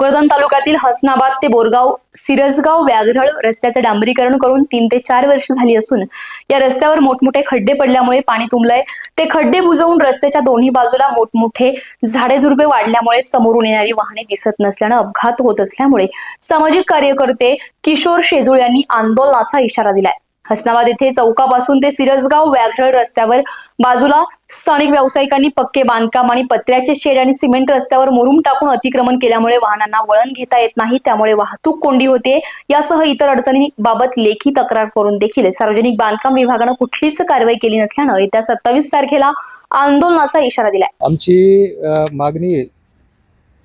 भोकरदन तालुक्यातील हसनाबाद ते बोरगाव सिरसगाव व्याघ्रळ रस्त्याचे डांबरीकरण करून तीन ते चार वर्ष झाली असून या रस्त्यावर मोठमोठे खड्डे पडल्यामुळे पाणी तुंबलंय. ते खड्डे बुजवून रस्त्याच्या दोन्ही बाजूला मोठमोठे झाडे झुडपे वाढल्यामुळे समोरून येणारी वाहने दिसत नसल्यानं अपघात होत असल्यामुळे सामाजिक कार्यकर्ते किशोर शेजूळ यांनी आंदोलनाचा इशारा दिलाय. हसनाबाद येथे चौकापासून ते सिरसगाव व्याघ्रळ रस्त्यावर बाजूला स्थानिक व्यावसायिकांनी पक्के बांधकाम आणि पत्र्याचे शेड आणि सिमेंट रस्त्यावर मुरुम टाकून अतिक्रमण केल्यामुळे वाहनांना वळण घेता येत नाही त्यामुळे वाहतूक कोंडी होते. यासह इतर अडचणींबाबत लेखी तक्रार करून देखील सार्वजनिक बांधकाम विभागानं कुठलीच कारवाई केली नसल्यानं येत्या सत्तावीस तारखेला आंदोलनाचा इशारा दिलाय. आमची मागणी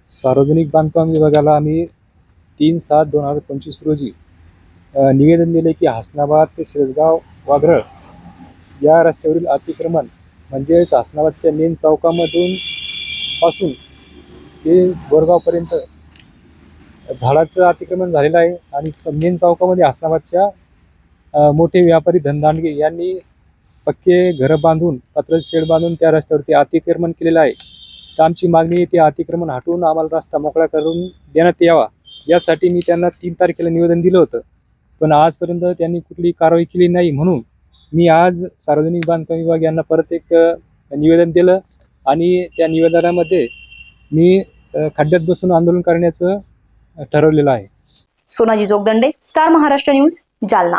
सार्वजनिक बांधकाम विभागाला आम्ही तीन सात दोन हजार पंचवीस रोजी निवेदन दिले की हसनाबाद ते सिरसगाव वाघरळ या रस्त्यावरील अतिक्रमण म्हणजेच हसनाबादच्या मेन चौकामधून पासून ते बोरगावपर्यंत झाडाचं अतिक्रमण झालेलं आहे आणि मेन चौकामध्ये हसनाबादच्या मोठे व्यापारी धनदांडगे यांनी पक्के घरं बांधून पत्र शेड बांधून त्या रस्त्यावरती अतिक्रमण केलेलं आहे. तर आमची मागणी आहे ते अतिक्रमण हटवून आम्हाला रस्ता मोकळा करून देण्यात यावा. यासाठी मी त्यांना तीन तारखेला निवेदन दिलं होतं. पण आजपर्यंत त्यांनी कुठली कारवाई केली नाही म्हणून मी आज सार्वजनिक बांधकाम विभाग यांना परत एक निवेदन दिलं आणि त्या निवेदनामध्ये मी खड्ड्यात बसून आंदोलन करण्याचं ठरवलेलं आहे. Sonaji Jogdande star Maharashtra news Jalna.